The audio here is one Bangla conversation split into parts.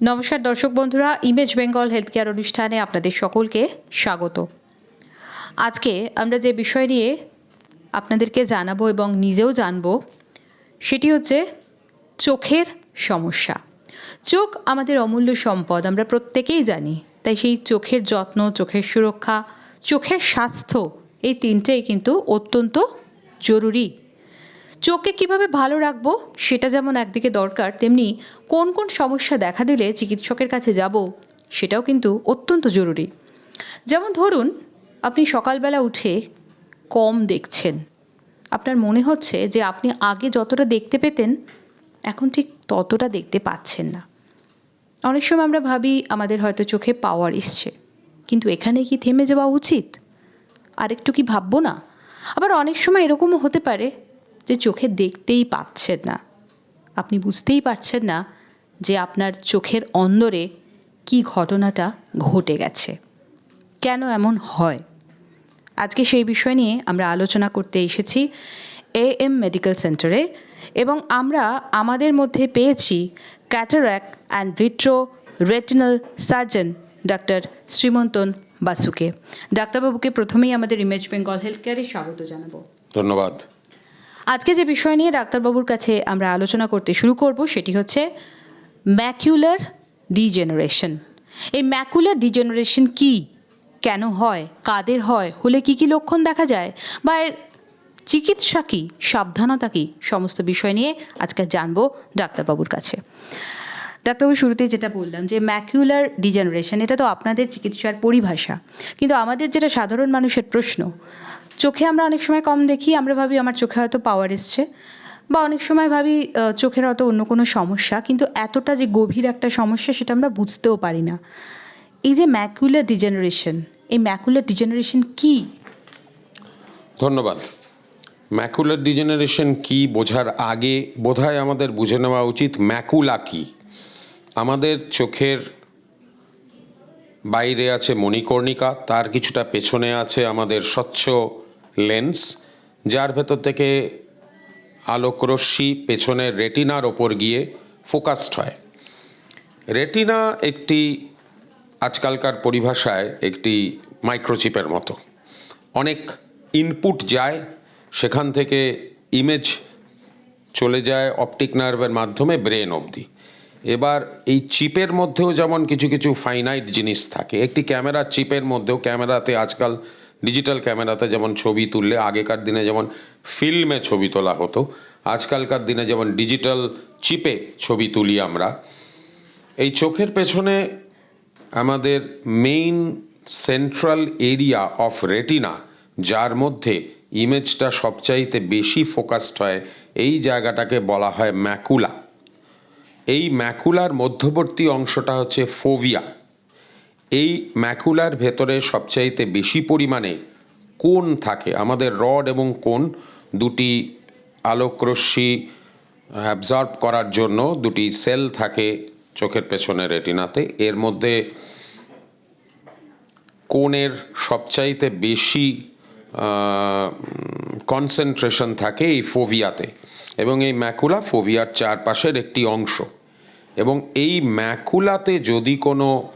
নমস্কার দর্শক বন্ধুরা ইমেজ বেঙ্গল হেলথ কেয়ার অনুষ্ঠানে আপনাদের সকলকে স্বাগত। আজকে আমরা যে বিষয় নিয়ে আপনাদেরকে জানাব এবং নিজেও জানব, সেটি হচ্ছে চোখের সমস্যা। চোখ আমাদের অমূল্য সম্পদ, আমরা প্রত্যেকেই জানি, তাই সেই চোখের যত্ন, চোখের সুরক্ষা, চোখের স্বাস্থ্য, এই তিনটেই কিন্তু অত্যন্ত জরুরি। চোখকে কীভাবে ভালো রাখব? সেটা যেমন একদিকে দরকার, তেমনি কোন কোন সমস্যা দেখা দিলে চিকিৎসকের কাছে যাব, সেটাও কিন্তু অত্যন্ত জরুরি। যেমন ধরুন, আপনি সকালবেলা উঠে কম দেখছেন। আপনার মনে হচ্ছে যে আপনি আগে যতটা দেখতে পেতেন, এখন ঠিক ততটা দেখতে পাচ্ছেন না। অনেক সময় আমরা ভাবি, আমাদের হয়তো চোখে পাওয়ার এসছে। কিন্তু এখানে কি থেমে যাওয়া উচিত? আরেকটু কি ভাববো না? আবার অনেক সময় এরকমও হতে পারে যে চোখে দেখতেই পাচ্ছেন না। আপনি বুঝতেই পারছেন না যে আপনার চোখের অন্দরে কি ঘটনাটা ঘটে গেছে। কেন এমন হয়? আজকে সেই বিষয় নিয়ে আমরা আলোচনা করতে এসেছি এ এম মেডিকেল সেন্টারে এবং আমরা আমাদের মধ্যে পেয়েছি cataract and vitreo retinal surgeon doctor Srimantan বাসুকে। ডাক্তারবাবুকে প্রথমেই আমাদের ইমেজ বেঙ্গল হেলথ কেয়ারে স্বাগত জানাব। ধন্যবাদ। আজকে যে বিষয় নিয়ে ডাক্তারবাবুর কাছে আমরা আলোচনা করতে শুরু করব সেটি হচ্ছে ম্যাকুলার ডিজেনারেশন। এই ম্যাকুলার ডিজেনারেশন কি? কেন হয়? কাদের হয়? হলে কি কি লক্ষণ দেখা যায়? বা এর চিকিৎসা কী? সাবধানতা কী? সমস্ত বিষয় নিয়ে আজকে জানব ডাক্তারবাবুর কাছে। ডাক্তারবাবু, শুরুতেই যেটা বললাম যে ম্যাকুলার ডিজেনারেশন, এটা তো আপনাদের চিকিৎসার পরিভাষা। কিন্তু আমাদের যেটা সাধারণ মানুষের প্রশ্ন চোখে আমরা অনেক সময় কম দেখি, আমরা ভাবি আমার চোখে হয়তো পাওয়ার এসছে বা অনেক সময় ভাবি চোখের হয়তো অন্য কোনো সমস্যা, কিন্তু এতটা যে গভীর একটা সমস্যা সেটা আমরা বুঝতেও পারি না। এই যে ম্যাকুলার ডিজেনারেশন এই ম্যাকুলার ডিজেনারেশন কি? ধন্যবাদ। ম্যাকুলার ডিজেনারেশন কি বোঝার আগে বোধহয় আমাদের বুঝে নেওয়া উচিত ম্যাকুলা কি। আমাদের চোখের বাইরে আছে মণিকর্ণিকা, তার কিছুটা পেছনে আছে আমাদের স্বচ্ছ লেন্স, যার ভেতর থেকে আলোকরশ্মি পেছনের রেটিনার ওপর গিয়ে ফোকাসড হয়। রেটিনা একটি আজকালকার পরিভাষায় একটি মাইক্রোচিপের মতো। অনেক ইনপুট যায়, সেখান থেকে ইমেজ চলে যায় অপটিক নার্ভের মাধ্যমে ব্রেন অবধি। এবার এই চিপের মধ্যেও যেমন কিছু কিছু ফাইনাইট জিনিস থাকে, একটি ক্যামেরার চিপের মধ্যেও ক্যামেরাতে আজকাল ডিজিটাল ক্যামেরাতে যেমন ছবি তুললে আগেকার দিনে যেমন ফিল্মে ছবি তোলা হতো, আজকালকার দিনে যেমন ডিজিটাল চিপে ছবি তুলি আমরা। এই চোখের পেছনে আমাদের main central area of retina যার মধ্যে ইমেজটা সবচাইতে বেশি ফোকাসড হয়, এই জায়গাটাকে বলা হয় ম্যাকুলা এই ম্যাকুলার মধ্যবর্তী অংশটা হচ্ছে ফোভিয়া এই ম্যাকুলার ভেতরে সবচাইতে বেশি পরিমাণে কোন থাকে। আমাদের রড এবং কোন দুটি আলোকরশ্মি অ্যাবজর্ব করার জন্য দুটি সেল থাকে চোখের পেছনে রেটিনাতে। এর মধ্যে কোণের সবচাইতে বেশি কনসেন্ট্রেশন থাকে এই ফোভিয়াতে এবং এই ম্যাকুলা ফোভিয়ার চারপাশের একটি অংশ। এবং এই ম্যাকুলাতে যদি কোনো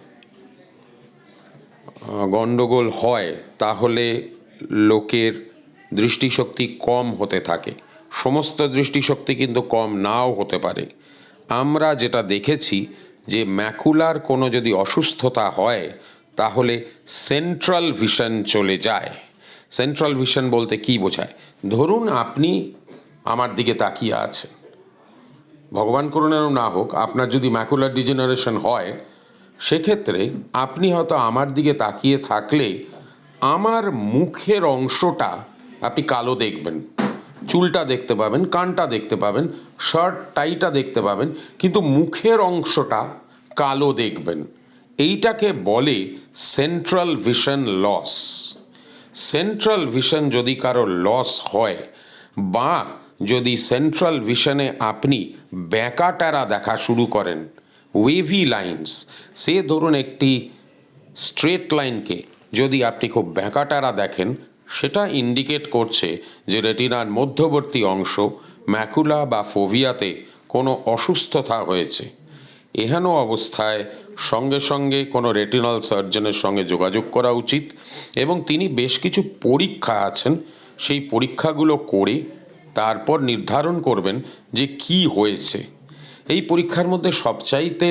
গণ্ডগোল হয়, তাহলে লোকের দৃষ্টিশক্তি কম হতে থাকে। সমস্ত দৃষ্টিশক্তি কিন্তু কম নাও হতে পারে। আমরা যেটা দেখেছি যে ম্যাকুলার কোনো যদি অসুস্থতা হয়, তাহলে সেন্ট্রাল ভিশন চলে যায়। সেন্ট্রাল ভিশন বলতে কি বোঝায়? ধরুন আপনি আমার দিকে তাকিয়ে আছেন। ভগবান করুণার না হোক, আপনার যদি ম্যাকুলার ডিজেনারেশন হয় সেক্ষেত্রে আপনি হয়তো আমার দিকে তাকিয়ে থাকলে আমার মুখের অংশটা আপনি কালো দেখবেন। চুলটা দেখতে পাবেন, কানটা দেখতে পাবেন, শার্ট টাইটা দেখতে পাবেন, কিন্তু মুখের অংশটা কালো দেখবেন। এইটাকে বলে central vision loss central vision যদি কারও লস হয় বা যদি সেন্ট্রাল ভিশনে আপনি ব্যাকাটারা দেখা শুরু করেন ওয়েভি লাইনস সে ধরুন একটি স্ট্রেট লাইনকে যদি আপনি খুব ব্যাঁকাটারা দেখেন, সেটা ইন্ডিকেট করছে যে রেটিনার মধ্যবর্তী অংশ ম্যাকুলা বা ফোভিয়াতে কোনো অসুস্থতা হয়েছে। এহেন অবস্থায় সঙ্গে সঙ্গে কোনো রেটিনাল সার্জনের সঙ্গে যোগাযোগ করা উচিত এবং তিনি বেশ কিছু পরীক্ষা আছেন, সেই পরীক্ষাগুলো করে তারপর নির্ধারণ করবেন যে কি হয়েছে। এই পরীক্ষার মধ্যে সবচাইতে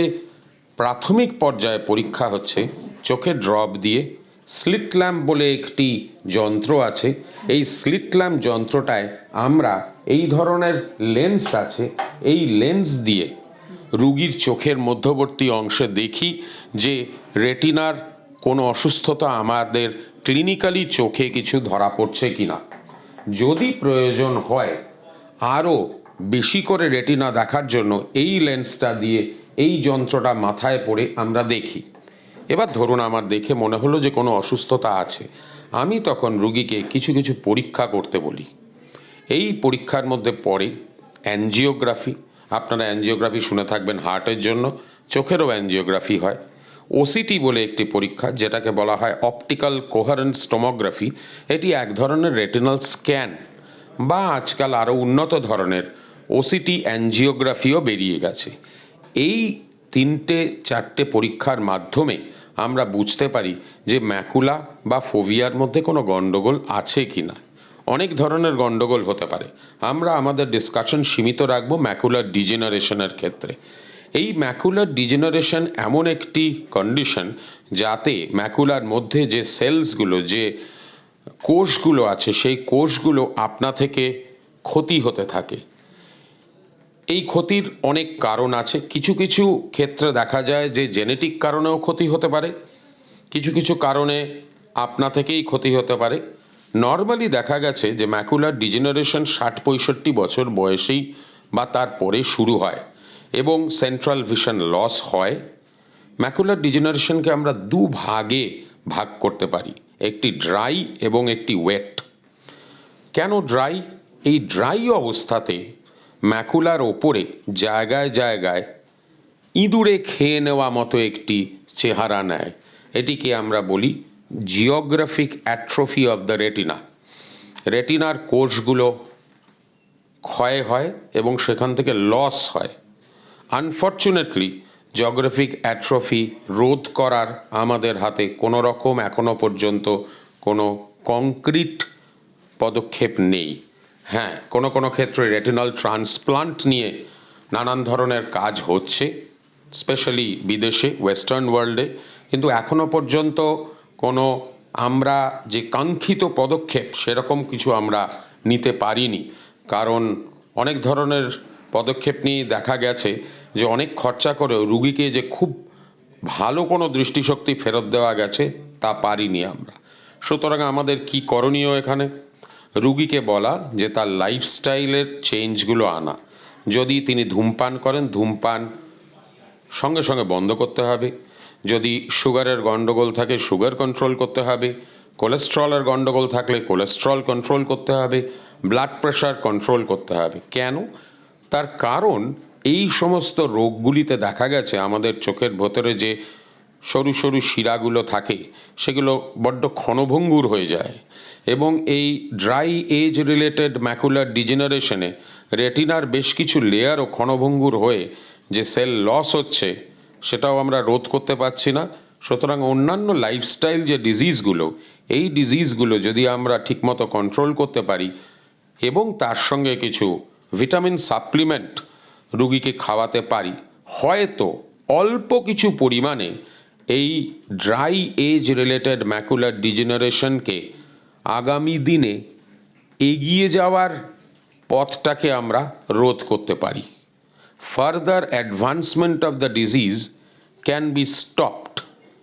প্রাথমিক পর্যায়ে পরীক্ষা হচ্ছে চোখে ড্রপ দিয়ে স্লিট ল্যাম্প বলে একটি যন্ত্র আছে। এই স্লিট ল্যাম্প যন্ত্রটায় আমরা এই ধরনের লেন্স আছে, এই লেন্স দিয়ে রুগীর চোখের মধ্যবর্তী অংশে দেখি যে রেটিনার কোনো অসুস্থতা আমাদের ক্লিনিক্যালি চোখে কিছু ধরা পড়ছে কিনা। যদি প্রয়োজন হয়, আরও বেশি করে রেটিনা দেখার জন্য এই লেন্সটা দিয়ে এই যন্ত্রটা মাথায় পড়ে আমরা দেখি। এবার ধরুন আমার দেখে মনে হলো যে কোনো অসুস্থতা আছে। আমি তখন রুগীকে কিছু কিছু পরীক্ষা করতে বলি। এই পরীক্ষার মধ্যে পড়ে অ্যানজিওগ্রাফি আপনারা অ্যানজিওগ্রাফি শুনে থাকবেন হার্টের জন্য, চোখেরও অ্যানজিওগ্রাফি হয়। ওসিটি বলে একটি পরীক্ষা, যেটাকে বলা হয় অপটিক্যাল কোহারেন্স টোমোগ্রাফি এটি এক ধরনের রেটিনাল স্ক্যান বা আজকাল আরও উন্নত ধরনের ওসিটি অ্যানজিওগ্রাফিও বেরিয়ে গেছে। এই তিনটে, চারটে পরীক্ষার মাধ্যমে আমরা বুঝতে পারি যে ম্যাকুলা বা ফোভিয়ার মধ্যে কোনো গণ্ডগোল আছে কি না। অনেক ধরনের গণ্ডগোল হতে পারে। আমরা আমাদের ডিসকাশন সীমিত রাখব ম্যাকুলার ডিজেনারেশনের ক্ষেত্রে। এই ম্যাকুলার ডিজেনারেশন এমন একটি কন্ডিশন যাতে ম্যাকুলার মধ্যে যে সেলসগুলো যে কোষগুলো আছে, সেই কোষগুলো আপনা থেকে ক্ষতি হতে থাকে। এই ক্ষতির অনেক কারণ আছে। কিছু কিছু ক্ষেত্রে দেখা যায় যে জেনেটিক কারণেও ক্ষতি হতে পারে। কিছু কিছু কারণে আপনা থেকেই ক্ষতি হতে পারে। নর্মালি দেখা গেছে যে ম্যাকুলার ডিজেনারেশন ষাট, পঁয়ষট্টি বছর বয়সেই বা তারপরে শুরু হয় এবং সেন্ট্রাল ভিশন লস হয়। ম্যাকুলার ডিজেনারেশনকে আমরা দু ভাগে ভাগ করতে পারি, একটি ড্রাই এবং একটি ওয়েট। কেন ড্রাই? এই ড্রাই অবস্থাতে ম্যাকুলার ওপরে জায়গায় জায়গায় ইঁদুরে খেয়ে নেওয়া মতো একটি চেহারা নেয়। এটিকে আমরা বলি geographic atrophy of the retina. রেটিনার কোষগুলো ক্ষয় হয় এবং সেখান থেকে লস হয়। আনফর্চুনেটলি, জিওগ্রাফিক অ্যাট্রফি রোধ করার আমাদের হাতে কোনো রকম এখনও পর্যন্ত কোনো কংক্রিট পদক্ষেপ নেই। হ্যাঁ কোনো কোনো ক্ষেত্রে রেটিনাল ট্রান্সপ্লান্ট নিয়ে নানান ধরনের কাজ হচ্ছে স্পেশালি বিদেশে ওয়েস্টার্ন ওয়ার্ল্ডে কিন্তু এখনও পর্যন্ত কোনো আমরা যে কাঙ্ক্ষিত পদক্ষেপ সেরকম কিছু আমরা নিতে পারিনি। কারণ অনেক ধরনের পদক্ষেপ নিয়ে দেখা গেছে যে অনেক খরচা করেও রুগীকে যে খুব ভালো কোনো দৃষ্টিশক্তি ফেরত দেওয়া গেছে, তা পারিনি আমরা। সুতরাং আমাদের কি করণীয় এখানে? রুগীকে বলা যে তার লাইফস্টাইলের চেঞ্জগুলো আনা। যদি তিনি ধূমপান করেন, ধূমপান সঙ্গে সঙ্গে বন্ধ করতে হবে। যদি সুগারের গণ্ডগোল থাকে, সুগার কন্ট্রোল করতে হবে। কোলেস্ট্রলের গণ্ডগোল থাকলে কোলেস্ট্রল কন্ট্রোল করতে হবে। ব্লাড প্রেশার কন্ট্রোল করতে হবে। কেন? তার কারণ এই সমস্ত রোগগুলিতে দেখা গেছে আমাদের চোখের ভেতরে যে সরু সরু শিরাগুলো থাকে, সেগুলো বড্ড ক্ষণভঙ্গুর হয়ে যায়। এবং এই ড্রাই এজ রিলেটেড ম্যাকুলার ডিজেনারেশনে রেটিনার বেশ কিছু লেয়ারও ক্ষণভঙ্গুর হয়ে যে সেল লস হচ্ছে, সেটাও আমরা রোধ করতে পারছি না। সুতরাং অন্যান্য লাইফস্টাইল যে ডিজিজগুলো এই ডিজিজগুলো যদি আমরা ঠিকমতো কন্ট্রোল করতে পারি এবং তার সঙ্গে কিছু ভিটামিন সাপ্লিমেন্ট রুগীকে খাওয়াতে পারি, হয়তো অল্প কিছু পরিমাণে এই ড্রাই এজ রিলেটেড ম্যাকুলার ডিজেনারেশনকে আগামী দিনে এগিয়ে যাওয়ার পথটাকে আমরা রোধ করতে পারি। Further advancement of the disease can be stopped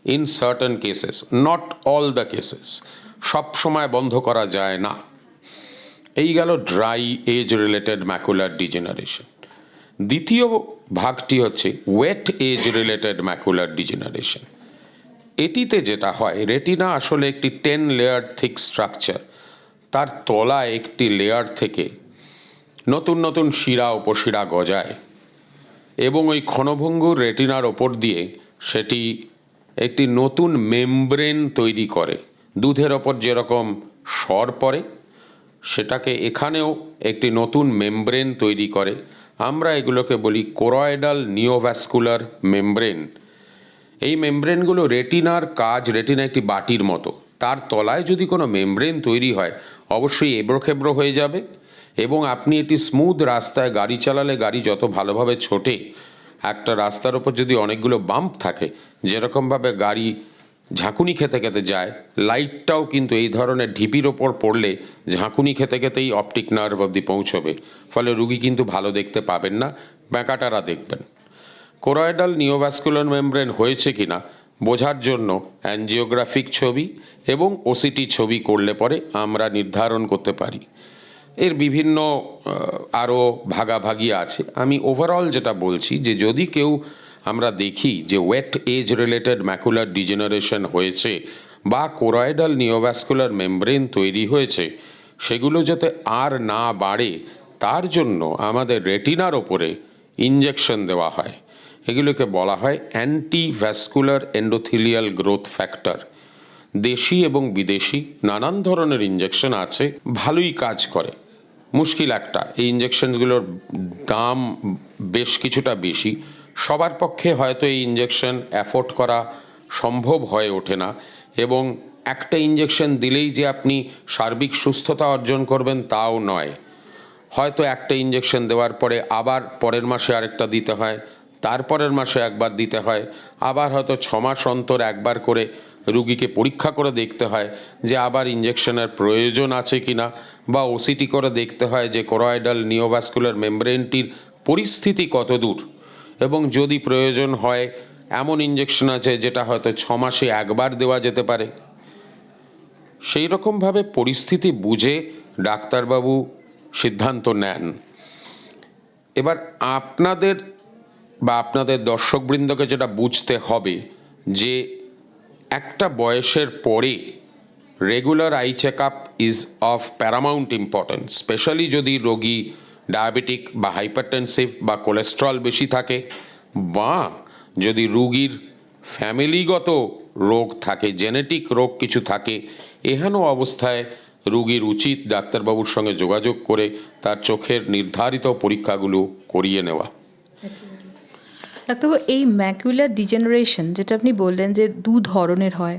in certain cases not all the cases সব সময় বন্ধ করা যায় না। এই গেল dry age related macular degeneration দ্বিতীয় ভাগটি হচ্ছে wet age related macular degeneration এটিতে যেটা হয়, রেটিনা আসলে একটি টেন লেয়ার থিক স্ট্রাকচার তার তলায় একটি লেয়ার থেকে নতুন নতুন শিরা, উপশিরা গজায় এবং ওই ক্ষণভঙ্গুর রেটিনার ওপর দিয়ে সেটি একটি নতুন মেমব্রেন তৈরি করে। দুধের ওপর যেরকম স্বর পড়ে, সেটাকে এখানেও একটি নতুন মেমব্রেন তৈরি করে। আমরা এগুলোকে বলি কোরয়েডাল নিওভ্যাসকুলার মেমব্রেন এই মেমব্রেনগুলো রেটিনার কাজ, রেটিনা একটি বাটির মতো। তার তলায় যদি কোনো মেমব্রেন তৈরি হয়, অবশ্যই এবড়োখেবড়ো হয়ে যাবে এবং আপনি এটি স্মুথ রাস্তায় গাড়ি চালালে গাড়ি যত ভালোভাবে ছোটে, একটা রাস্তার ওপর যদি অনেকগুলো বাম্প থাকে, যেরকমভাবে গাড়ি ঝাঁকুনি খেতে খেতে যায়, লাইটটাও কিন্তু এই ধরনের ঢিপির ওপর পড়লে ঝাঁকুনি খেতে খেতেই অপটিক নার্ভ অবধি পৌঁছবে। ফলে রুগী কিন্তু ভালো দেখতে পাবেন না, ব্যাঁকাটারা দেখবেন। কোরয়েডাল নিওভাস্কুলার মেমব্রেন হয়েছে কিনা বোঝার জন্য অ্যানজিওগ্রাফিক ছবি এবং ওসিটি ছবি করলে পরে আমরা নির্ধারণ করতে পারি। এর বিভিন্ন আরও ভাগাভাগি আছে। আমি ওভারঅল যেটা বলছি যে যদি কেউ আমরা দেখি যে wet age related macular degeneration হয়েছে বা কোরয়েডাল নিওভাস্কুলার মেমব্রেন তৈরি হয়েছে, সেগুলো যাতে আর না বাড়ে, তার জন্য আমাদের রেটিনার ওপরে ইঞ্জেকশন দেওয়া হয়। এগুলোকে বলা হয় অ্যান্টিভ্যাসকুলার এন্ডোথিলিয়াল গ্রোথ ফ্যাক্টর দেশি এবং বিদেশি নানান ধরনের ইঞ্জেকশন আছে, ভালোই কাজ করে। মুশকিল একটা, এই ইঞ্জেকশনগুলোর দাম বেশ কিছুটা বেশি। সবার পক্ষে হয়তো এই ইঞ্জেকশন অ্যাফোর্ড করা সম্ভব হয়ে ওঠে না, এবং একটা ইঞ্জেকশন দিলেই যে আপনি সার্বিক সুস্থতা অর্জন করবেন তাও নয়। হয়তো একটা ইঞ্জেকশন দেওয়ার পরে আবার পরের মাসে আরেকটা দিতে হয় তারপরের মাসে একবার দিতে হয়। আবার হয়তো ছ মাস অন্তর একবার করে রুগীকে পরীক্ষা করে দেখতে হয় যে আবার ইঞ্জেকশনের প্রয়োজন আছে কিনা বা ওসিটি করে দেখতে হয় যে কোরয়েডাল নিওভাস্কুলার মেমব্রেনটির পরিস্থিতি কত দূর। এবং যদি প্রয়োজন হয়, এমন ইঞ্জেকশন আছে যেটা হয়তো ছ মাসে একবার দেওয়া যেতে পারে। সেই রকমভাবে পরিস্থিতি বুঝে ডাক্তারবাবু সিদ্ধান্ত নেন। এবার আপনাদের বা আপনাদের দর্শকবৃন্দকে যেটা বুঝতে হবে যে একটা বয়সের পরে regular eye check up is of paramount importance specially যদি রোগী ডায়াবেটিক বা হাইপারটেনসিভ বা কোলেস্ট্রল বেশি থাকে বা যদি রুগীর ফ্যামিলিগত রোগ থাকে জেনেটিক রোগ কিছু থাকে, এহেন অবস্থায় রুগীর উচিত ডাক্তারবাবুর সঙ্গে যোগাযোগ করে তার চোখের নির্ধারিত পরীক্ষাগুলো করিয়ে নেওয়া। ডাক্তারবাবু এই ম্যাকুলার ডিজেনারেশন যেটা আপনি বললেন যে দু ধরনের হয়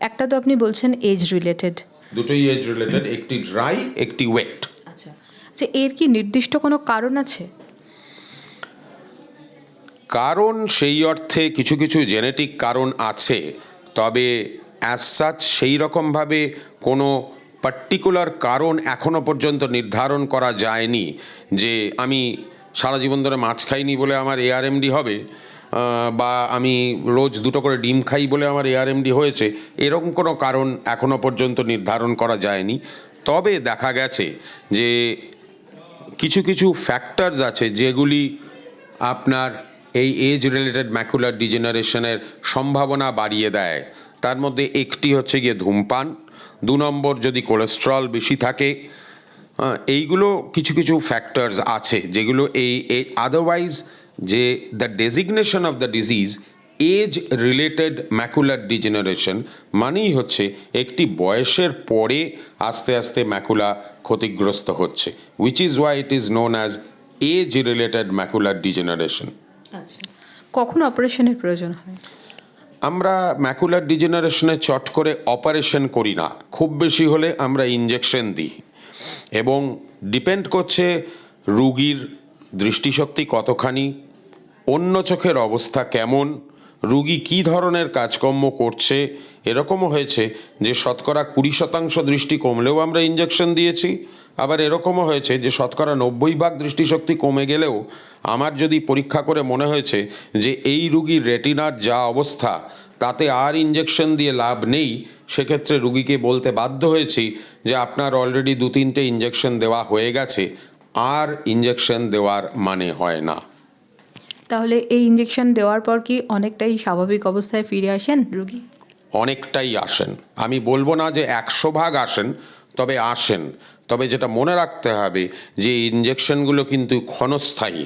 একটা তো আপনি বলছেন এজ রিলেটেড দুটোই এজ রিলেটেড একটি ড্রাই একটি ওয়েট আচ্ছা যে এর কি নির্দিষ্ট কোনো কারণ আছে? কারণ সেই অর্থে কিছু কিছু জেনেটিক কারণ আছে তবে অ্যাজ সাচ সেই রকমভাবে কোনো পার্টিকুলার কারণ এখনও পর্যন্ত নির্ধারণ করা যায়নি যে আমি সারা জীবন ধরে মাছ খাইনি বলে আমার এআরএমডি হবে বা আমি রোজ দুটো করে ডিম খাই বলে আমার এআরএমডি হয়েছে, এরকম কোনো কারণ এখনও পর্যন্ত নির্ধারণ করা যায়নি। তবে দেখা গেছে যে কিছু কিছু ফ্যাক্টরস আছে যেগুলি আপনার এই এজ রিলেটেড ম্যাকুলার ডিজেনারেশনের সম্ভাবনা বাড়িয়ে দেয়। তার মধ্যে একটি হচ্ছে গিয়ে ধূমপান, দু নম্বর যদি কোলেস্ট্রল বেশি থাকে এইগুলো কিছু কিছু ফ্যাক্টরস আছে যেগুলো এই আদারওয়াইজ যে the designation of the disease age related macular degeneration মানেই হচ্ছে একটি বয়সের পরে আস্তে আস্তে ম্যাকুলা ক্ষতিগ্রস্ত হচ্ছে which is why it is known as age related macular degeneration আচ্ছা কখন অপারেশনের প্রয়োজন হয়? আমরা ম্যাকুলার ডিজেনারেশনে চট করে অপারেশন করি না খুব বেশি হলে আমরা ইঞ্জেকশন দিই। এবং ডিপেন্ড করছে রুগীর দৃষ্টিশক্তি কতখানি, অন্য চোখের অবস্থা কেমন, রুগী কী ধরনের কাজকর্ম করছে, এরকমও হয়েছে যে শতকরা কুড়ি শতাংশ দৃষ্টি কমলেও আমরা ইঞ্জেকশন দিয়েছি, আবার এরকমও হয়েছে যে শতকরা নব্বই ভাগ দৃষ্টিশক্তি কমে গেলেও আমার যদি পরীক্ষা করে মনে হয়েছে যে এই রুগীর রেটিনার যা অবস্থা তাতে আর ইঞ্জেকশন দিয়ে লাভ নেই। সেক্ষেত্রে রুগীকে বলতে বাধ্য হয়েছি যে আপনার অলরেডি দু তিনটে ইঞ্জেকশন দেওয়া হয়ে গেছে। আর ইঞ্জেকশন দেওয়ার মানে হয় না। তাহলে এই ইঞ্জেকশন দেওয়ার পর কি অনেকটাই স্বাভাবিক অবস্থায় ফিরে আসেন রুগী? অনেকটাই আসেন। আমি বলব না যে একশো ভাগ আসেন তবে আসেন। তবে যেটা মনে রাখতে হবে যে ইঞ্জেকশনগুলো কিন্তু ক্ষণস্থায়ী।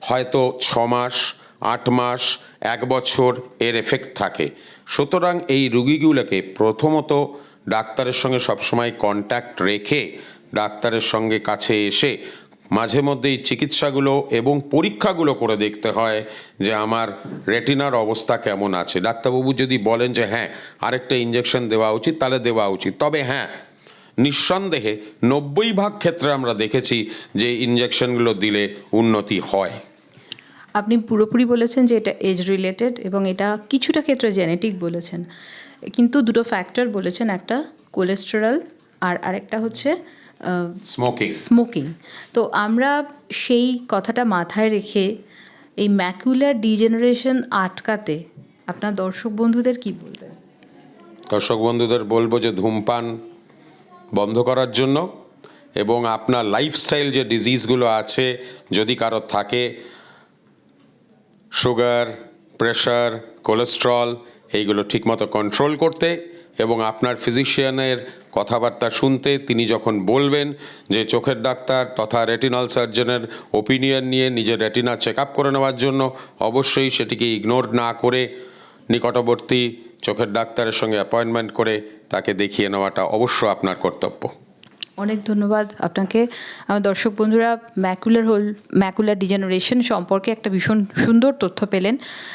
হয়তো ছ মাস আট মাস, এক বছর এর এফেক্ট থাকে। সুতরাং এই রুগীগুলোকে প্রথমত ডাক্তারের সঙ্গে সবসময় কন্ট্যাক্ট রেখে ডাক্তারের সঙ্গে কাছে এসে মাঝে মধ্যে এই চিকিৎসাগুলো এবং পরীক্ষাগুলো করে দেখতে হয় যে আমার রেটিনার অবস্থা কেমন আছে। ডাক্তারবাবু যদি বলেন যে হ্যাঁ আরেকটা ইঞ্জেকশন দেওয়া উচিত, তাহলে দেওয়া উচিত। তবে হ্যাঁ নিঃসন্দেহে নব্বই ভাগ ক্ষেত্রে আমরা দেখেছি যে ইঞ্জেকশনগুলো দিলে উন্নতি হয়। আপনি পুরোপুরি বলেছেন যে এটা এজ রিলেটেড এবং এটা কিছুটা ক্ষেত্রে জেনেটিক বলেছেন। কিন্তু দুটো ফ্যাক্টর বলেছেন একটা কোলেস্টেরল আর আরেকটা হচ্ছে স্মোকিং স্মোকিং তো আমরা সেই কথাটা মাথায় রেখে এই ম্যাকুলার ডিজেনারেশন আটকাতে আপনার দর্শক বন্ধুদের কি বলবেন? দর্শক বন্ধুদের বলব যে ধূমপান বন্ধ করার জন্য এবং আপনার লাইফস্টাইল যে ডিজিজগুলো আছে যদি কারোর থাকে সুগার, প্রেশার, কোলেস্ট্রল, এইগুলো ঠিকমতো কন্ট্রোল করতে এবং আপনার ফিজিশিয়ানের কথাবার্তা শুনতে তিনি যখন বলবেন যে চোখের ডাক্তার তথা রেটিনাল সার্জনের ওপিনিয়ন নিয়ে নিজের রেটিনা চেক আপ করে নেওয়ার জন্য অবশ্যই সেটিকে ইগনোর না করে নিকটবর্তী চোখের ডাক্তারের সঙ্গে অ্যাপয়েন্টমেন্ট করে তাকে দেখিয়ে নেওয়াটা অবশ্য আপনার কর্তব্য। অনেক ধন্যবাদ। আপনাকে, আমার দর্শক বন্ধুরা, ম্যাকুলার হোল, ম্যাকুলার ডিজেনারেশন সম্পর্কে একটা ভীষণ সুন্দর তথ্য পেলেন।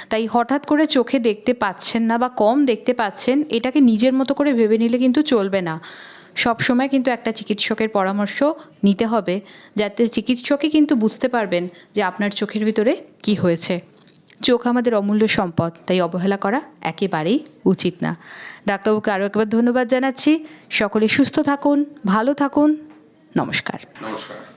তাই হঠাৎ করে চোখে দেখতে পাচ্ছেন না বা কম দেখতে পাচ্ছেন, এটাকে নিজের মতো করে ভেবে নিলে কিন্তু চলবে না। সব সময় কিন্তু একটা চিকিৎসকের পরামর্শ নিতে হবে, যাতে চিকিৎসকই কিন্তু বুঝতে পারবেন যে আপনার চোখের ভিতরে কি হয়েছে। চোখ আমাদের অমূল্য সম্পদ, তাই অবহেলা করা একেবারেই উচিত না। ডাক্তারবাবুকে আরও একবার ধন্যবাদ জানাচ্ছি। সকলে সুস্থ থাকুন, ভালো থাকুন। নমস্কার। নমস্কার।